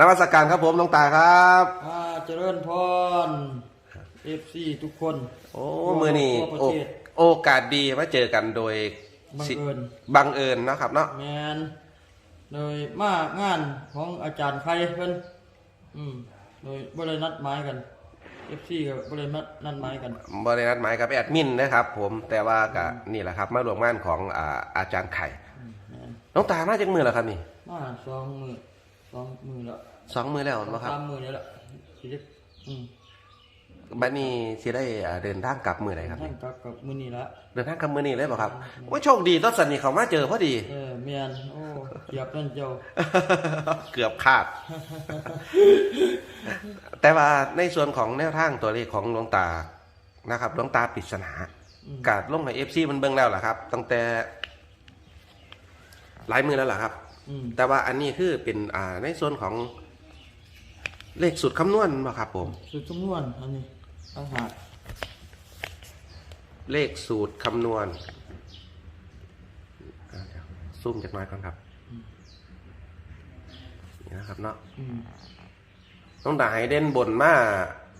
นมัสการครับผมหลวงตาครับอ่าเจริญพรเอฟซีทุกคนโอ้มือนี่ทั่วประโอเทศโอกาสดีมาเจอกันโดยบังสิเอิญบังเอิญเนาะครับเนาะแมนโดยมางานของอาจารย์ใครเพิ่นอืมโดยบรินัดหมายกันเอฟซีกับบรินัดนัดหมายกันบริษัทหมายกับแอดมินนะครับ ผมแต่ว่ากับนี่แหละครับ มารวมงานของอ่าอาจารย์ไข่แมนหลวงตามาจากมือแล้วครับนี่มาสองมือ สองมือแล้วสองมือแล้วนะครับสามมือนี่แหละสิเด็กอืมบัดนี้สิได้อ่าเดินทางกลับมือไหนครับ ท่านกับกับมือนี่ละเดินทางกลับมือนี้เลยเปล่าครับโอ้ยโชคดีต้นสันนี่เขามาเจอพอดี เออแมนโอ้เหยียบนั่นเจ้าเกือบคาด แต่ว่าในส่วนของแนวทางตัวเลขของหลวงตานะครับหลวงตาปริศนากาดลงในเอฟซีมันเบิ่งแล้วล่ะครับ ตั้งแต่หลายมือแล้วล่ะครับ อืมแต่ว่าอันนี้คือเป็นอ่าในส่วนของเลขสุดคำนวณบ่ครับผม สุดจำนวนอันนี้อาหารเลขสูตรคำนวณอ่าเดี๋ยวซูมจากหน้อยก่อนครับนี่นะครับเนาะอืมต้องด่าให้เด่นบนมา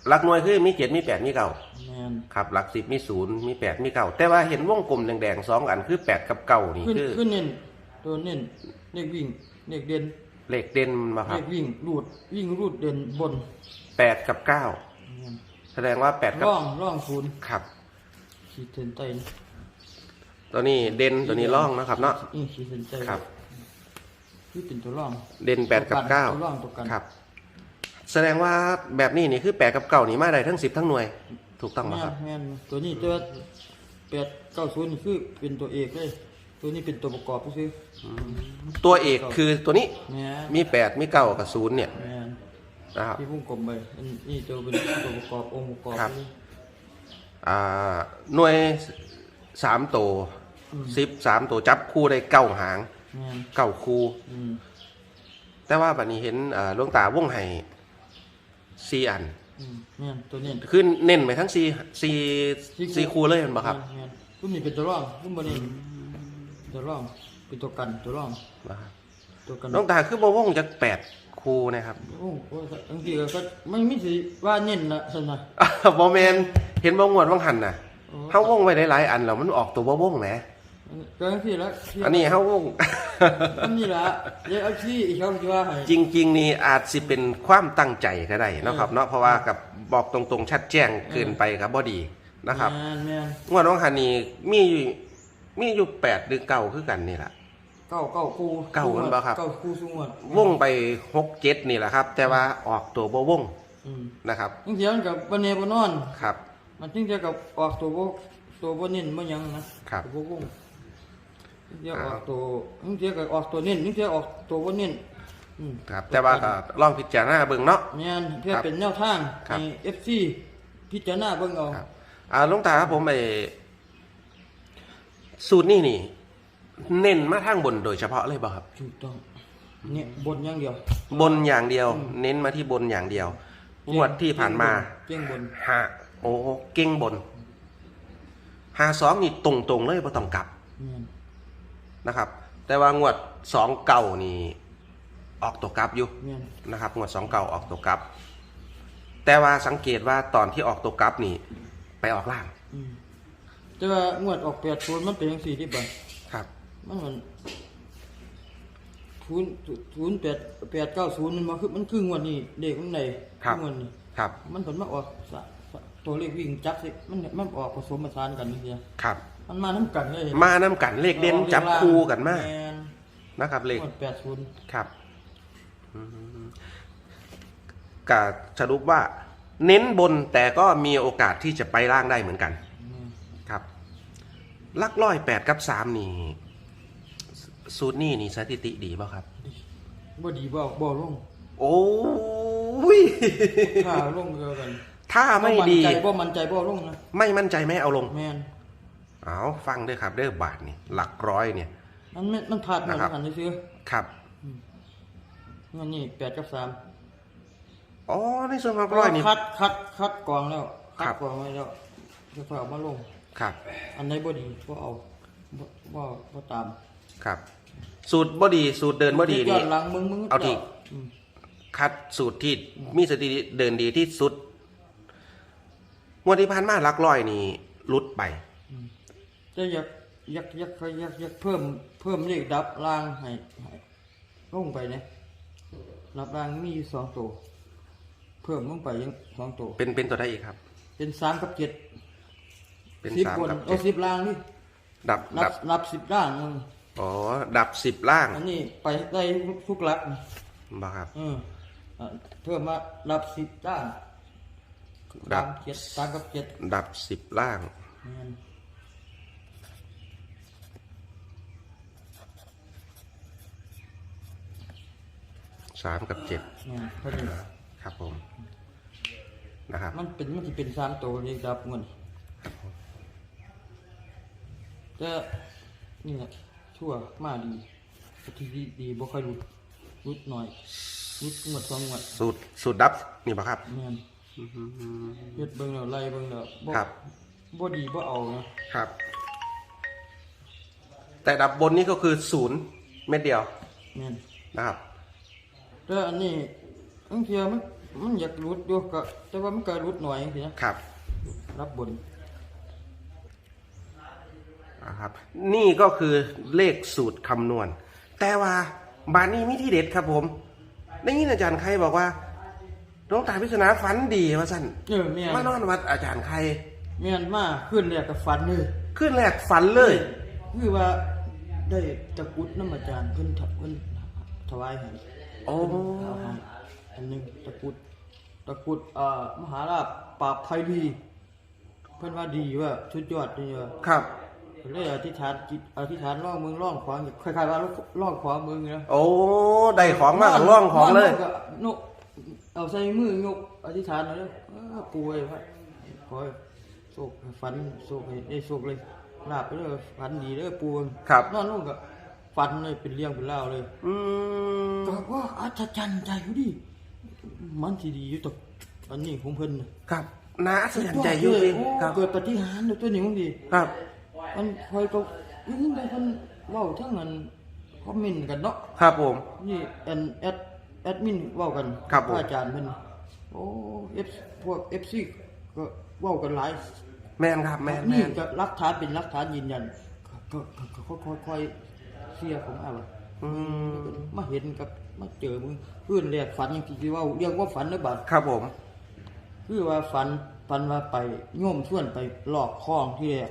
หลักหน่วยคือมีเจ็ดมีแปดมีเก้าแมนครับหลักสิบมีศูนย์มีแปดมีเก้าแต่ว่าเห็นวงกลมแดงๆสองอันคือแปดกับเก้านี่ขึ้นคือ ขึ้นเน้น ตัวเน้นเลขวิ่งเลขเด่นเลขเด่นมาคเลรับขวิ่งรูดวิ่งรูดเด่นบนแปดกับเก้าแม่นแสดงว่าแปดกับร่องร่องศูนย์ครับขีดเส้นใต้ตัวนี้เด่นตัวนี้ร่องนะครับเนาะนี่ขีดเส้นใต้ครับ คือเป็นตัวร่องเด่นแปดกับเก้าตัวร่องตัวกันครับ แสดงว่าแบบนี้นี่คือแปดกับเก้านี่มาได้ทั้งสิบทั้งหน่วย ถูกต้องไหมแม่คนรับ แม่นตัวนี้ตัวแปดเก้าศูนย์นี่คือเป็นตัวเอกเลย ตัวนี้เป็นตัวประกอบก็คือตัวเอกคือตัวนี้แม่นมีแปดมีเก้ากับศูนย์เนี่ยแม่นนะครับ ที่พุ่งกลมไปอันนี่ตัวเป็นตัวประกอบองค์ประกอบครับอ่าหน่วยสามตัวสิบสามตัวจับคู่ได้เก้าหางแม่นเก้าคู่ อืมแต่ว่าบัดนี้เห็นอ่าหลวงตาวงไห้สี่อัน อืมแม่นตัวนี้ขึ้นเน้นไปทั้งสี่สี่สี่คู่เลยแมันบ่ครับแม่นรุ่นนี้เป็นตัวร่องรุ่นบนนี้ ตัวร่องเป็นตัวกันตัวร่องตัวกันหลวงตาคือบ่วงจากแปดคู่นะครับ โอ้โหบางทีก็ไม่มีสิว่าเน้นนะสนะบอแมนเห็นบ่งวดว่างหันน่ะโอ้เฮาวงไว้ได้หลายอันแล้วมันออกตัวบ่วงแหมก็บางทีแล้วที่อันนี้เฮาวงอันนี้ละเดี๋ยวเอาที่อีกเขาจะว่าให้จริง ๆ นี่อาจสิเป็นความตั้งใจก็ได้เนาะครับเนาะเพราะว่ากับบอกตรงๆชัดแจ้งเกินไปครับบ่ดีนะครับแม่นแม่นงวดว่างหันนี่มีอยู่ มีอยู่แปดหรือเก้าคือกันนี่แหละ เก้าเก้าคู่เก้ามันบ่ครับ เก้าคู่สูงวดวงไปหกเจ็ดนี่แหละครับ แต่ว่าออกตัวบ่วงอืมนะครับบางทีมันกับบันเนบนอน ครับ มันจึงจะกับออกตัวบ่ตัวบ่เน้นบ่หยังนะครับตัวบ่วงเดี๋ยวออกตัวบางทีก็ออกตัวเน้นบางทีออกตัวบ่เน้นอืมครับ แต่ว่าก็ลองพิจารณาเบิ่งเนาะแม่นเพื่อครับเป็นแนวทางครับให้ FC พิจารณาเบิ่งเอา ครับอ่าหลุงตาครับผมไอ สูตรนี่นี่ เน้นมาทางบนโดยเฉพาะเลยบ่ครับ ถูกต้อง เนี่ยบนอย่างเดียว บนอย่างเดียว เน้นมาที่บนอย่างเดียวงวดที่ผ่านมาเก่งบนหาโอ้เก่งบนหาสองนี่ตรงตรงๆเลยบ่ต้องกลับแม่นนะครับ แต่ว่างวดสองเก่านี่ ออกตัวกลับอยู่แม่นนะครับงวดสองเก่าออกตัวกลับ แต่ว่าสังเกตว่าตอนที่ออกตัวกลับนี่ ไปออกล่างอืม แต่ว่างวดออก8ศูนย์มันเป็นจังซี่ที่บ่ครับ มันเหมือนศูนย์ศูนย์แปดแปดเก้าศูนย์มันมาคือมันคืองวดนี้เด็กมันไหนครับ งวดนี้ครับ มันผลมาออกสะสะตัวเลขวิ่งจับสิมันมันออกผสมผสานกันนี่เดียวครับ มันมาน้ำกันเลยมาน้ำกันเลขเด่นจับคู่กันมาแม่นนะครับเลขงวดแปดศูนย์ครับอืมกาสรุปว่า เน้นบนแต่ก็มีโอกาสที่จะไปล่างได้เหมือนกันครับ ลักร้อยแปดกับสามนี่ สูตรนี่นี่สถิติดีป่ะครับ บ่ดีบ่บ่ลงโอ้ย ถ้าลงเดียวกันถ้าไม่ดี บ่นใจบ่มันใจบ่ลงนะไม่มั่นใจไม่เอาลง แม่นเอาฟังด้วยครับเด้อบาทนี่หลักร้อยเนี่ย มันไม่มันพลาดเหมือนนะครับ กันซื้อครับเงินนี่แปดกับสามอ๋อในส่วนของร้อยนี่ คัดคัดคัดกรองแล้วครัคับดกรองไว้แล้วจะเอามาลง ครับ อันไหนบ่ดีก็เอาบ่บ่บ่ตามครับ สูตรบอดีสูตรเดินบอดีย้นี่อนหลังมึงมึงเอาที่ อืมคคัดสูตรที่มีสถิติเดินดีที่สุดงวดที่ผ่านมาหลักร้อยนี่หลุดไปจะอยากอยากอยากอยากอยากเพิ่มเพิ่มเลขดับล่างให้ให้ลงไปเนี่ยดับล่างมีอยู่สองตัว เพิ่มลงไปยังสองตัว เป็นเป็นตัวได้อีกครับ เป็นสามกับเจ็ด เป็นสิบสามคนกับเอาเจ็ดสิบล่างนี่ดับนัดับบ นับสิบล่างมึงอ๋อ ดับสิบล่างอันนี้ไปได้ทุกหลักนี่บ่ครับ เอออะเพิ่มมานับสิบล่างดัสาบมเจ็ดสามกับเจ็ดดับสิบล่างแม่นสามกับเจ็ดแม่นเท่านี้ครับผม นะครับ มันเป็นมันจะเป็นสามตัวเลขดับเงิน แต่นี่แหละชั่วมาดีทีดีดีบ่ค่อยรุดรุดหน่อยรุดงวดสองงวดสูตรสูตรดับนี่ป่ะครับแม่นเฮ็ดเบิ่งแล้วไล่เบิ่งแล้วบ่ครับบ่ดีบ่เอานะครับ แต่ดับบนนี่ก็คือศูนย์เม็ดเดียวแม่นนะครับแต่อันนี้บางเทีมันมันอยากรุดอยู่ก็แต่ว่ามันก็รุดหน่อยจังซี่นะครับรับบน นะครับ นี่ก็คือเลขสูตรคำนวณ แต่ว่าบานนี้มีที่เด็ดครับผมได้ยินอาจารย์ใครบอกว่าน้องตาพิศนาฝันดีว่าสั้นเออแม่นมานอนวัดอาจารย์ใครแม่นมาขึ้นแรกก็ฝันเลยขึ้นแรกฝันเลยคือว่าได้ตะกรุดน้ำอาจารย์เพิ่นถเพิ่นถวายให้โอ้เอาให้อันหนึงตะกรุดตะกรุดอ่ามหาราชปราบภัยดี เพิ่นว่าดีว่าสุดยอดดีว่าครับ เพิ่นเลยอธิษฐานจิตอธิษฐานร่องเมืองร่องขวางคล้ายๆว่าร่องขวางเมืองนะโอ้ได้ของมากร่องของเลยก็นกเอาใส่มือยกอธิษฐานเอาเลยเออป่วยว่าขอให้โชคให้ฝันโชคให้ได้โชคเลยลาบไปเลยฝันดีเด้อปูครับนอนลงก็ฝันเลยเป็นเรื่องเป็นเล่าวเลย อืมก็ว่าอัศจรรย์ใจอยู่ดิมันสิดีอยู่ตกอันนี้ของเพิ่นน่ะครับน่าอัศจรรย์ใจอยู่จริงโอ้ครับเกิดปฏิหารย์ตัวนี้ของดีครับ มันคอยก็ยิ่งได้เพิ่นเว้าทั้งนั้นคอมเมนต์กันเนาะครับผม นี่แอนแอดแอดมินเว้ากันครับผม พะอาจารย์เพิ่นโอ้เอฟพวก FC ก็เว้ากันหลาย แม่นครับแม่นแม่นี่นก็หลักฐานเป็นหลักฐานยืนยันก็ก็ก็ก็ค่อยๆเสียผมเอาว่าอืมมาเห็นกับมาเจอมึงเพื่อนเรียกฝันอย่างที่ว่าเรียกว่าฝันนะบัดครับผม คือว่าฝันฝันว่าไปโยมชวนไปลอกคลองที่แรก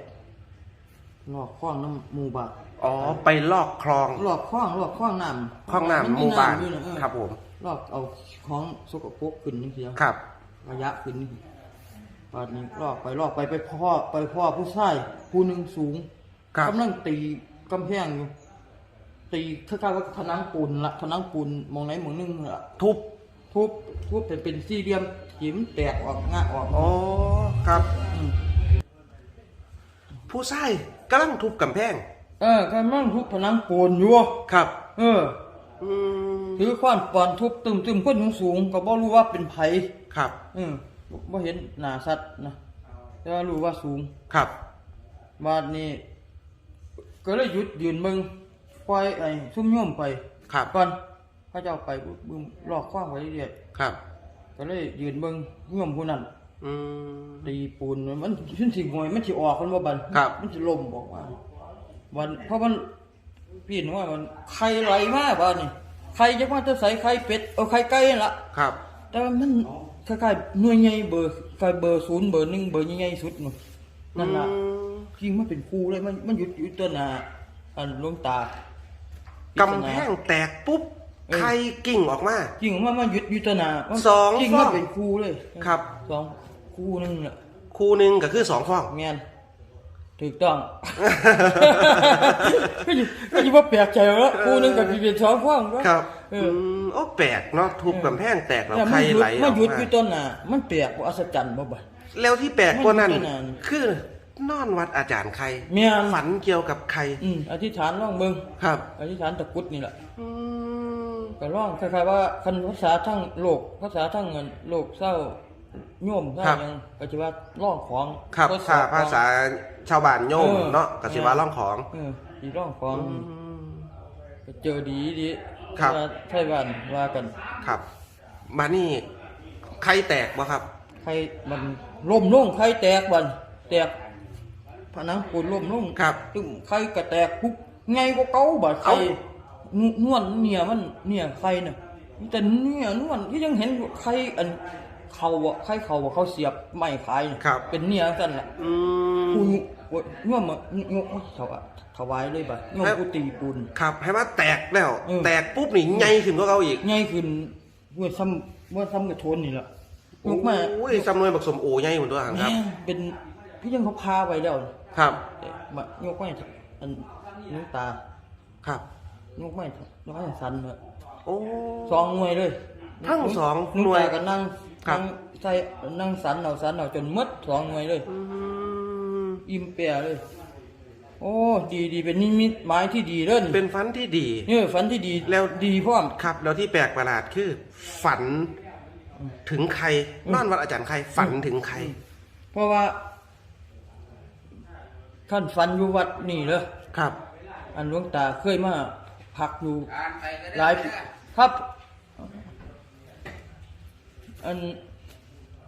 ลอกคลองน้ำหมู่บ้านอ๋อ ไปลอกคลอง ลอกคลองลอกคลองน้ำคลองน้ำมัหมู่บ้านอยู่ะเออครับผม ลอกเอาของสกปรกขึ้นนี่เสียครับ ระยะขึ้นนี่ปานนี้ลอกไปลอกไปไปพ่อไปพ่อผู้ชายผู้หนึ่งสูงครับ กำลังตีกำแพงอยู่ตีคล้ายๆว่าผนังปูนละผนังปูนมองไหนมองนึงละทุบทุบทุบเป็นเป็นสี่เหลี่ยมหิมแตกออกงะออกอ๋อ ครับ ม ผู้ชายกำลังทุบกำแพง เออกำลังทุบผนังปูนอยู่ครับ เอออืมถือขวานปอนทุบตึมตึมคนสูงๆก็บ่รู้ว่าเป็นไผครับเออบ่เห็นหน้าสัตว์นะแต่ว่ารู้ว่าสูงครับบาดนี้ก็เลยหยุดยืนมึงปล่อยไอ้ซุ่มโยมไปครับก่อนพระเจ้าไปบึ้มลอกขว้างไว้เรื่อยครับๆก็เลยยืนเบิ่งโยมผู้นั้น อืม ตีปูนมันขึ้นสิหวยมันสิออกมันบ่บันครับ มันสิล่มบอกว่า วันเพราะมันพี่นว่ามันไข่ไหลมาบ้านนี่ไข่จักว่าจะใส่ไข่เป็ดเอาไข่ไก่นั่นล่ะครับ แต่ว่ามันคล้ายๆหน่วยใหญ่เบอร์คล้ายเบอร์ศูนย์เบอร์หนึ่งเบอร์ใหญ่ๆสุดนู่นนั่นล่ะอืม จริงมันเป็นครูเลยมันมันหยุดอยู่ตัวหน้าอันหลวงตา กำแพงแตกปุ๊บเออ ไข่กิ่งออกมา จริงว่ามันหยุดอยู่ตัวหน้ามันสองจริงฟมัอนงเป็นครูเลยครับ สอง ครูหนึงน่ะคู่หนึ่งก็คือสองฟอง แม่นถูกต้อง ก็อยู่ก็อยู่ว่าแปลกใจแล้วครูหนึงกับพี่เป็นสองฟ้องวะครับเออือมโอ้แปลกเนาะทุบกำแพงแตกแล้วแต่มัไข่นหยุไหดลอมัอนกหยุดมาอยู่ตัวหน้ามันแปลกว่าอัศจรรย์บ่บ่ แล้วที่แปลกกว่านั้น มันอยู่ตัวนั้นคือนอนวัดอาจารย์ใครแม่น ฝันเกี่ยวกับใครอืมอธิษฐานร่องเบิ่งครับอธิษฐานตะกรุดนี่แหละ อืม ก็ร้องคล้ายๆว่าคันภาษาทั้งโลกภาษาทั้งเงินโลกเศร้า โยมเศร้าหยังก็จะว่าร้องของครับทดสถ้าอบของภาษาชาวบ้านโยมเออเนาะกสิว่าล่องของ เอออีร้องของอืมก็เจอดีดีครับว่าไทยบ้านว่ากัน ครับบาดนี้ใครแตกบ่ครับใครมันล่มลงใครแตกบันแตกผนังปูนล่มลงครับตึ้มใครก็แตกปุ๊บไงก็เก่าบัดใครเอ้านวลเนี่ยมันเนี่ยใครน่ะมีแต่เนี่ยนวลที่ยังเห็นใครอัน เขาอะใครเขาอะเขาเสียบไม้ขายน่ะครับ เป็นเนี่ยสั่นล่ะอืม ปูโย่อมโยมเขาอะถวายเลยบัดโยมครับ กูตีปูน ครับให้ว่าแตกแล้วเออแตกปุ๊บนี่ใหญ่ขึ้นกว่าเขาอีกง่ายขึ้นเมื่อซ้ำเมื่อซ้ำกับโทนนี่แหละยกมาโอ้ยจำนวนบักสมโอใหญ่เหมือนตัวหันคแม่รับงเป็นพี่ยังเขาพาไปแล้วครับ แต่มายกไม่อันน้ำตาครับ ยกไม่ยกไม่สันเลยโอ้ สองหน่วยเลยทั้งสองหน้ำน่วยตาก็นั่ง ครับ นั่งใส่นั่งสันเอาสันเอาจนหมดสองหน่วยเลย อืมอิ่มเปียเลย โอ้ดีดีเป็นนิมิตหมายที่ดีเด้นเป็นฝันที่ดี เนี่ยฝันที่ดีแล้ว ดีพร้อม ครับ แล้วที่แปลกประหลาดคือ ฝันถึงใครนอนวัดอาจารย์ใคร ฝันถึงใคร เพราะว่าท่านฝันอยู่วัดนี่เลยครับ อันหลวงตาเคยมาพักอยู่หลายปีครับ อัน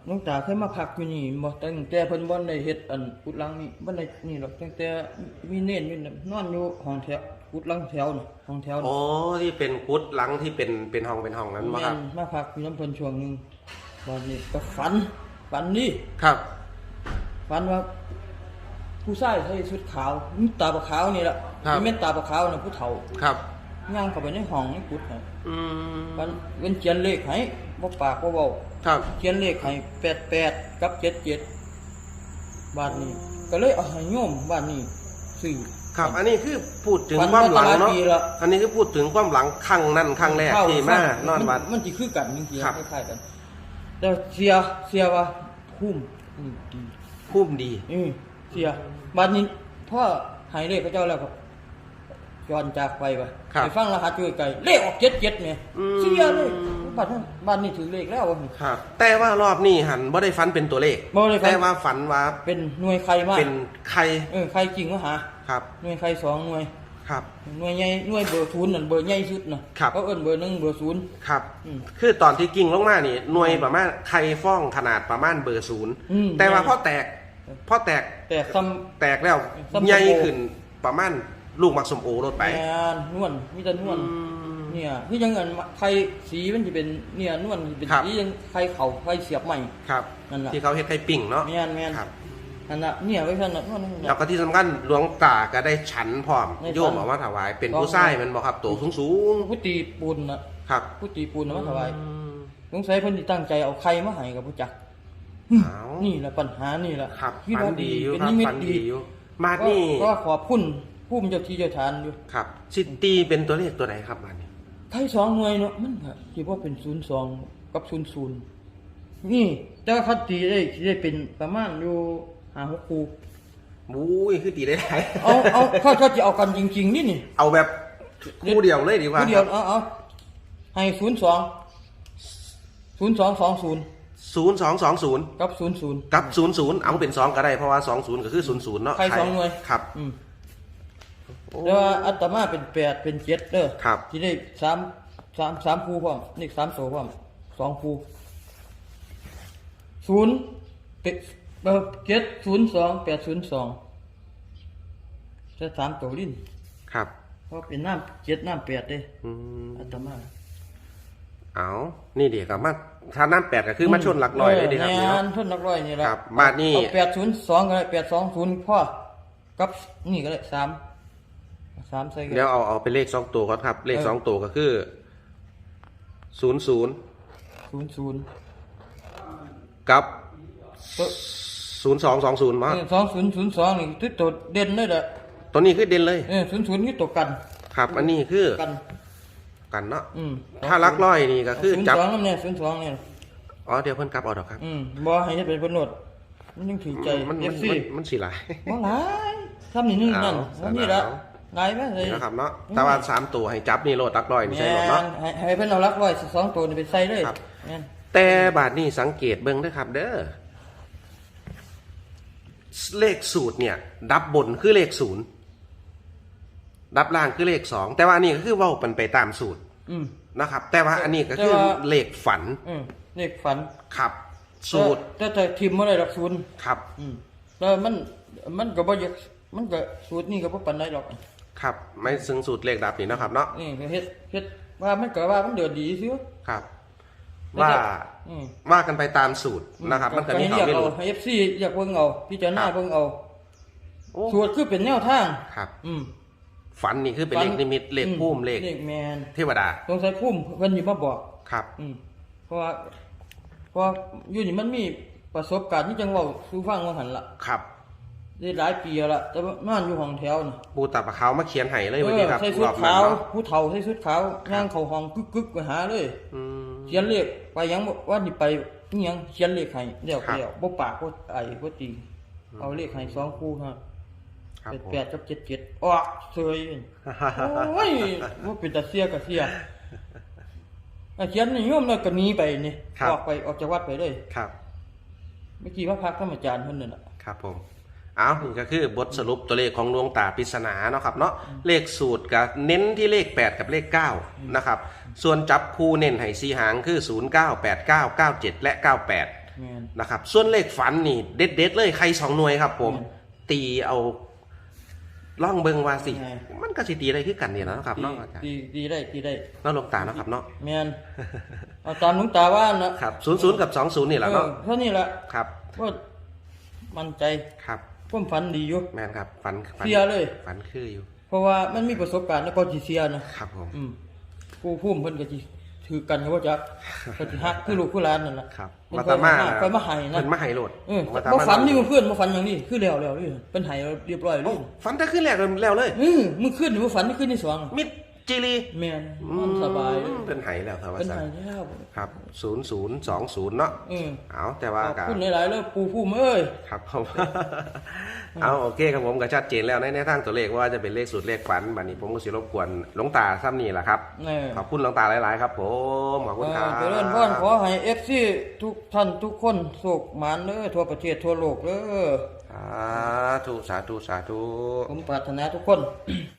หลวงตาเคยมาพักอยู่นี่บ่ตั้งแต่เพิ่นบ่ได้เฮ็ดอันกุดหลังนี่บ่ได้นี่หรอกตั้งแต่มีเน้นอยู่นั่นนอนอยู่ห้องแถวกุดหลังแถวน่ะห้องแถวน่ะโอ้ที่เป็นกุดหลังที่เป็นเป็นห้องเป็นห้องนั้นมาครับแม่นมาพักอยู่น้ำเพิ่นช่วงหนึงบัดนี้ก็ฝันฝันนี่ครับฝันว่า ผู้ชายใส่ชุดขาวมีตาปะขาวนี่ล่ะครับมีแม่นตาปะขาวน่ะผู้เฒ่าครับย่างเข้าไปในห้องในกุดน่ะอืมมันเป็นเขียนเลขให้ บ่ปากบ่เว้าครับ เขียนเลขให้แปดแปดกับเจ็ดเจ็ดบาทนี้ ก็เลยเอาให้โยมบ้านนี้ซื้อครับ อันนี้คือพูดถึงฝันความหลังมาหลายเนาะปีแล้วอันนี้คือพูดถึงความหลังครั้งนั้นครั้งแรกที่มานอนวัด มันสิคือกันจริงครับ ๆคล้ายๆกัน แต่เสียเสียว่าคุ้มอืมดี พุ่มดี อืมเสียบาทนี้พ่อให้เลขพระเจ้าแล้วครับย้อนจากไปไปครับไปฟังรหัสช่วยไก่เลขออกเจ็ดเจ็ดเนี่ยอืม เสียเลย บ้านนั้นบ้านนี้ถือเลขแล้ววะครับ แต่ว่ารอบนี้หันบ่ได้ฝันเป็นตัวเลขบ่ได้ฝัน แต่ว่าฝันว่าเป็นหน่วยใครมากเป็นใครเออใครจริงวะหาครับหน่วยใครสองหน่วย ครับ หน่วยใหญ่หน่วยเบอร์ศูนย์นั่นเบอร์ใหญ่สุดนะครับเขาเอิ้นเบอร์หนึ่งเบอร์ศูนย์ ครับ อืมคือตอนที่กิ่งลงมานี่หน่วยประมาณใครฟ้องขนาดประมาณเบอร์ศูนย์อืม แต่ว่าพอแตกพอแตกแต่ซ้ แตกแล้วส้มโอใหญ่ขึ้นประมาณลูกมักสมโอรถำไปแอนนวลมีแต่นวลอืม เนี่ยที่ยังเงินไข่สีมันจะเป็นเนี่ยนวลเป็นครับสียังไข่เข่าไข่เสียบใหม่ครับนั่นล่ะที่เขาเฮ็ดไข่ปิ่งเนาะแม่นแม่นครับนั่นน่ะเนี่ยไว้ท่านน่ะนวลนั่นแล้วน่ะก็ที่สำคัญหลวงตาก็ได้ฉันพร้อมได้ฉันโยมเออกมาถวาย เป็นต้องผู้ชายแมันบอกครับตัวสูงสูงผู้ตีปูนน่ะๆครับผู้ตีปูนน่ะมาถวายอืมสงสัยเพิ่นสิตั้งใจเอาไข่มาให้กับผู้จักอ้าวนี่แหละปัญหานี่แหละครับที่ฝันว่าดีอยู่เป็นครับนิมิตฝันดีดีอยู่มาก็นี่ก็ขอบคุณผู้มีเจ้าที่เจ้าทานอยู่ครับซิตี้เป็นตัวเลขตัวไหนครับมานี่ ไทยสองหน่วยเนาะมันก็ที่ว่าเป็นศูนย์สองกับศูนย์ศูนย์นี่แต่ว่าคัดตีได้สิได้เป็นประมาณอยู่หาหกคูบุ้ยคือตีได้ไหนเอาเอาถ้าถ้าจะเอากันจริงๆนี่นี่เอาแบบคู่เดียวเลยดีกว่าผู้เดียวเอาเอาให้ศูนย์สองศูนย์สองสองศูนย์ศูนย์สองสองศูนย์กับศูนย์ศูนย์กับศูนย์ศูนย์เอาเป็นสองก็ได้เพราะว่าสองศูนย์ก็คือศูนย์ศูนย์เนาะใครสองหน่วยครับ อืมโอ้ แต่ว่าอัตมาเป็นแปดเป็นเจ็ดเด้อครับ ที่ได้สามสามสามคูพร้อมนี่สามโซพร้อมสองคูศูนย์เจ็ดเออเจ็ดศูนย์สองแปดศูนย์สองจะสามตัวลิ้นครับ เพราะเป็นน้ำเจ็ดน้ำแปดเด้อืมอัตมาเอานี่เดี๋ยวกับมาถ้าน้ำแปดก็คือมาชนหลักร้อยเลยดีครับเอนี่อเนาะแม่นชนหลักร้อยนี่แหละครับมานี่เอาแปดศูนย์สองก็ได้แปดสองศูนย์พ่อกับนี่ก็ได้สาม สามใส่กันเดี๋ยวเอาเอาเป็นเลขสองตัวก่อนครับ เลขสองตัวก็คือศูนย์ศูนย์ศูนย์ศูนย์กับตัวศูนย์สองสองศูนย์มาสองศูนย์ศูนย์สองนี่ตัวตัวเด่นเลยแหละตัวนี้คือเด่นเลยเออศูนย์ศูนย์นี่ตัวกัน ครับ อันนี้คือกันกันเนาะอืมถ้าลักร้อยนี่ก็คือศูนย์จับสองนั่นเนี่ยศูนย์สองเนี่ยอ๋อเดี๋ยวเพิ่นกลับเอาดอกครับอืมบ่ให้จะเป็นคนโนดมันยังถือใจมันเอมันฟซีมันมันสีหลายบ่หลายทำนี่นี่นั่นเอาแล้วนี่ละเอา หลายไหมเลยนี่นะครับเนาะแต่ว่าสามตัวให้จับนี่โลดลักร้อยนี่แม่ใช่หรอเนาะ นให้ให้เพิ่นเอาลักร้อยสองตัวนี่ไปใส่เลยครับ แม่นแต่บาทนี่สังเกตเบิ่งเด้อครับ เด้อเลขสูตรเนี่ย ดับบนคือเลขศูนย์ดับล่างคือเลขสองแต่ว่านี่ก็คือเว่าเป็นไปตามสูตรอืม นะครับ แต่ว่าอันนี้ก็แต่คือว่า เลขฝันอืมเลขฝันครับ สูตรแต่แต่ทีมบ่ได้หลักศูนย์ครับ อืมแล้วมันมันก็บ่อยากมันก็สูตรนี้ก็บ่ปานใดหรอก ครับไม่ซึ่งสูตรเลขดับนี่นะครับเนาะนี่ก็เฮ็ดเฮ็ดว่ามันก็ว่ามันเดือดดีซิวครับ ว่าอืมว่ากันไปตามสูตรนะครับ มันก็มีให้เขาเรียกไม่เอารู้ให้ FC อยากเบิ่งเอาพิจารณาครับเบิ่งเอาโอ้สูตรคือเป็นแนวทางครับ อืมฝันนี่คือเป็นเลขนิมิตเลขพุ่มเลขเลขแมนเทวดาสงสัยพุ่มเพิ่นสิมาบอกครับ อืมเพราะว่าเพราะว่าอยู่นี่มันมีประสบการณ์ที่จังเว้าสู่ฟังว่าหั่นล่ะครับ ได้หลายปีแล้วล่ะแต่ว่านอนอยู่ห้องแถวน่ะปูตาปะเขามาเขียนให้เลยเอวันอนี้ครับใส่ชุรดอบนั้นขาวเนาะผู้เฒ่าใส่ชุดขาวย่างเข้าห้องกึกๆไปหาเลยอืมเขียนเลขไปยังบ่ว่านี่ไปอิหยังเขียนเลขให้เดี๋ยวครับเดี๋ยวบ่ปากบ่ไอ้บ่ตีเอาเลขให้สองคู่ฮะครับเป็นผมแปดกับเจ็ดเจ็ดออกเฉยโอ้ยว่าเป็นตาเสียก็เสียอะเขียนนี่โยมแล้วก็หนีไปนี่ครับออกไปออกจากวัดไปเลยครับเมื่อกี้ว่าพักธรรมอาจารย์เพิ่นนั่นน่ะครับผม เอานี่ก็คือบทสรุปตัวเลขของดวงตาปริศนาเนาะครับเนาะเลขสูตรกับเน้นที่เลข 8 กับเลข9นะครับส่วนจับคู่เน้นให้สีหางคือ 0 9 8 9 9 7 และ 98แม่นนะครับส่วนเลขฝันนี่เด็ดเด็ดๆเลยใครสองหน่วยครับผมอืมตีเอาล่องเบิงว่าสิไงมันก็สิตีอะไรคือกันเนี่ยนะครับตีเนาะอาจารย์ตีตีได้ตีได้เนาะหลวงตาเนาะครับเนาะแม่นเอาตามหลวงตาว่านะครับศูนย์ศูนย์กับสองศูนย์นี่แหละเนาะเออเท่านี้แหละครับ ว่ามั่นใจ ครับ ผมฝันดีอยู่แมนครับฝันฝันเสียเลย ฝันคืออยู่ เพราะว่ามันมีประสบการณ์แล้วก็สิเสียนะครับผมอืมผู้พุ่มเพิ่นก็สิถือกันก็ว่าจักก็สิฮักคือลูกคือหลานนั่นล่ะครับเพิ่นวัค่ตอยมาค่อยมาให้นะเพิ่นมาให้โหลดเออวัตบ่มาฝันนี่มันขึ้นบ่ฝันอย่างนี้คือแล้วแล้วนี่เป็นให้เรียบร้อยเลโอ้ยฝันแต่ขึ้นแรกแล้วเลยเออมึงขึ้นนี่บ่ฝันนี่ขึ้นที่สองมิด จิรีแม่นมันสบายเลยเป็นไห้แล้วครับว่าเป็นสันให้แล้วครับศูนย์ศูนย์สองศูนย์เนาะเออเอาแต่ว่าขอบกัคุณหลายๆเลยปู่พุ่มเอ้ย ครับผม เอาโอเคครับผมก็ชัดเจนแล้วในในทางตัวเลขว่าจะเป็นเลขสูตรเลขฝันบัดนี้ผมก็สิรบกวนหลวงตาซ้ำนี่แหละครับเออขอบคุณหลวงตาหลาย ๆ ครับผม ขอบคุณครับเจริญพรขอให้ FC ทุกท่านทุกคนสุขหมานเด้อทั่วประเทศทั่วโลกเด้อสาธุ สาธุ สาธุ ผมปรารถนาทุกคน